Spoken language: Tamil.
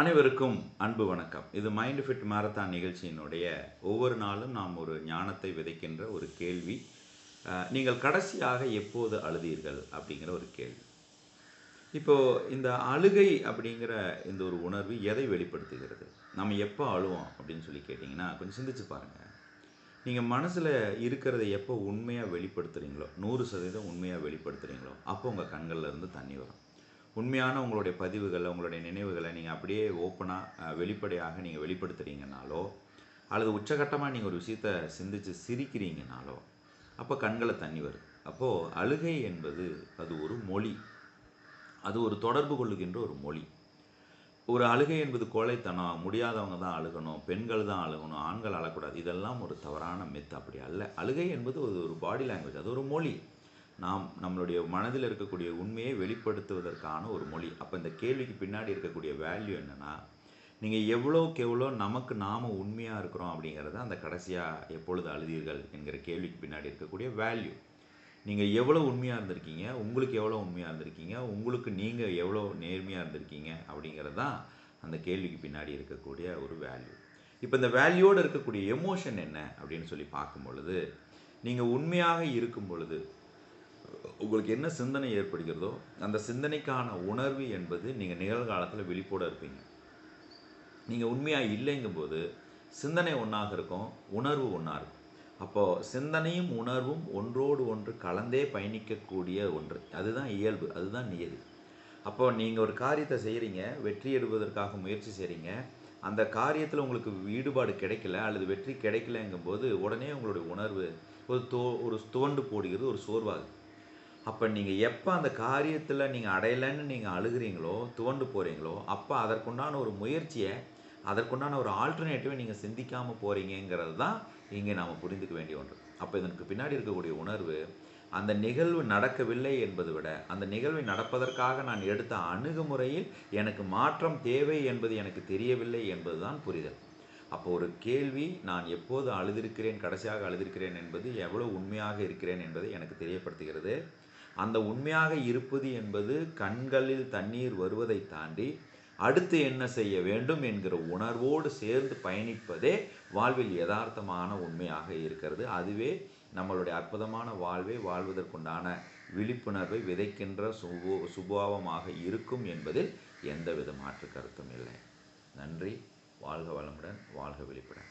அனைவருக்கும் அன்பு வணக்கம். இது மைண்ட் ஃபிட் மாரத்தான் நிகழ்ச்சியினுடைய ஒவ்வொரு நாளும் நாம் ஒரு ஞானத்தை விதைக்கின்ற ஒரு கேள்வி. நீங்கள் கடைசியாக எப்போது அழுதீர்கள் அப்படிங்கிற ஒரு கேள்வி. இப்போது இந்த அழுகை அப்படிங்கிற இந்த ஒரு உணர்வு எதை வெளிப்படுத்துகிறது? நம்ம எப்போ அழுவோம் அப்படின்னு சொல்லி கேட்டிங்கன்னா கொஞ்சம் சிந்திச்சு பாருங்கள் நீங்கள் மனசில் இருக்கிறத எப்போ உண்மையாக வெளிப்படுத்துகிறீங்களோ நூறு சதவீதம் உண்மையாக வெளிப்படுத்துகிறீங்களோ அப்போ உங்கள் கண்களில் இருந்து தண்ணி வரும். உண்மையான உங்களுடைய பதிவுகளை உங்களுடைய நினைவுகளை நீங்கள் அப்படியே ஓப்பனாக வெளிப்படையாக நீங்கள் வெளிப்படுத்துகிறீங்கனாலோ அல்லது உச்சகட்டமாக நீங்கள் ஒரு விஷயத்த சிந்திச்சு சிரிக்கிறீங்கனாலோ அப்போ கண்களை தண்ணி வருது அப்போது அழுகை என்பது அது ஒரு மொழி. அது ஒரு தொடர்பு கொள்ளுகின்ற ஒரு மொழி. ஒரு அழுகை என்பது கோழைத்தனம் முடியாதவங்க தான் அழுகணும் பெண்கள் தான் அழுகணும் ஆண்கள் அழக்கூடாது. இதெல்லாம் ஒரு தவறான மித் அப்படி அல்ல. அழுகை என்பது ஒரு ஒரு பாடி லாங்குவேஜ் அது ஒரு மொழி. நாம் நம்மளுடைய மனதில் இருக்கக்கூடிய உண்மையை வெளிப்படுத்துவதற்கான ஒரு மொழி. அப்போ இந்த கேள்விக்கு பின்னாடி இருக்கக்கூடிய வேல்யூ என்னென்னா நீங்கள் எவ்வளோக்கு எவ்வளோ நமக்கு நாம் உண்மையாக இருக்கிறோம் அப்படிங்கிறத அந்த கடைசியாக எப்பொழுது அழுதீர்கள் என்கிற கேள்விக்கு பின்னாடி இருக்கக்கூடிய வேல்யூ நீங்கள் எவ்வளோ உண்மையாக இருந்திருக்கீங்க உங்களுக்கு எவ்வளோ உண்மையாக இருந்திருக்கீங்க உங்களுக்கு நீங்கள் எவ்வளோ நேர்மையாக இருந்திருக்கீங்க அப்படிங்கிறது தான் அந்த கேள்விக்கு பின்னாடி இருக்கக்கூடிய ஒரு வேல்யூ இப்போ இந்த வேல்யூவோடு இருக்கக்கூடிய எமோஷன் என்ன அப்படின்னு சொல்லி பார்க்கும் பொழுது நீங்கள் உண்மையாக இருக்கும் பொழுது உங்களுக்கு என்ன சிந்தனை ஏற்படுகிறதோ அந்த சிந்தனைக்கான உணர்வு என்பது நீங்கள் நிகழ்காலத்தில் விழிப்போடு இருப்பீங்க. நீங்கள் உண்மையாக இல்லைங்கும்போது சிந்தனை ஒன்றாக இருக்கும் உணர்வு ஒன்றா இருக்கும். அப்போது சிந்தனையும் உணர்வும் ஒன்றோடு ஒன்று கலந்தே பயணிக்கக்கூடிய ஒன்று. அதுதான் இயல்பு அதுதான் நியதி. அப்போ நீங்கள் ஒரு காரியத்தை செய்கிறீங்க வெற்றி எடுப்பதற்காக முயற்சி செய்கிறீங்க அந்த காரியத்தில் உங்களுக்கு ஈடுபாடு கிடைக்கல அல்லது வெற்றி கிடைக்கலங்கும்போது உடனே உங்களுடைய உணர்வு ஒரு தோ ஒரு துவண்டு போடுகிறது ஒரு சோர்வாகுது. அப்போ நீங்கள் எப்போ அந்த காரியத்தில் நீங்கள் அடையலைன்னு நீங்கள் அழுகிறீங்களோ துவண்டு போகிறீங்களோ அப்போ அதற்குண்டான ஒரு முயற்சியை அதற்குண்டான ஒரு ஆல்டர்னேட்டிவை நீங்கள் சிந்திக்காமல் போகிறீங்கிறது தான் இங்கே நாம் புரிந்துக்க வேண்டிய ஒன்று. அப்போ இதற்கு பின்னாடி இருக்கக்கூடிய உணர்வு அந்த நிகழ்வு நடக்கவில்லை என்பதை விட அந்த நிகழ்வை நடப்பதற்காக நான் எடுத்த அணுகுமுறையில் எனக்கு மாற்றம் தேவை என்பது எனக்கு தெரியவில்லை என்பதுதான் புரிதல். அப்போ ஒரு கேள்வி நான் எப்போது அழுதிருக்கிறேன் கடைசியாக அழுதிருக்கிறேன் என்பது எவ்வளோ உண்மையாக இருக்கிறேன் என்பதை எனக்கு தெரியப்படுத்துகிறது. அந்த உண்மையாக இருப்பது என்பது கண்களில் தண்ணீர் வருவதை தாண்டி அடுத்து என்ன செய்ய வேண்டும் என்கிற உணர்வோடு சேர்ந்து பயணிப்பதே வாழ்வில் யதார்த்தமான உண்மையாக இருக்கிறது. அதுவே நம்மளுடைய அற்புதமான வாழ்வை வாழ்வதற்குண்டான விழிப்புணர்வை விதைக்கின்ற சுபோ சுபாவமாக இருக்கும் என்பதில் எந்தவித மாற்று கருத்தும் இல்லை. நன்றி. வாழ்க வளமுடன் வாழ்க விழிப்புடன்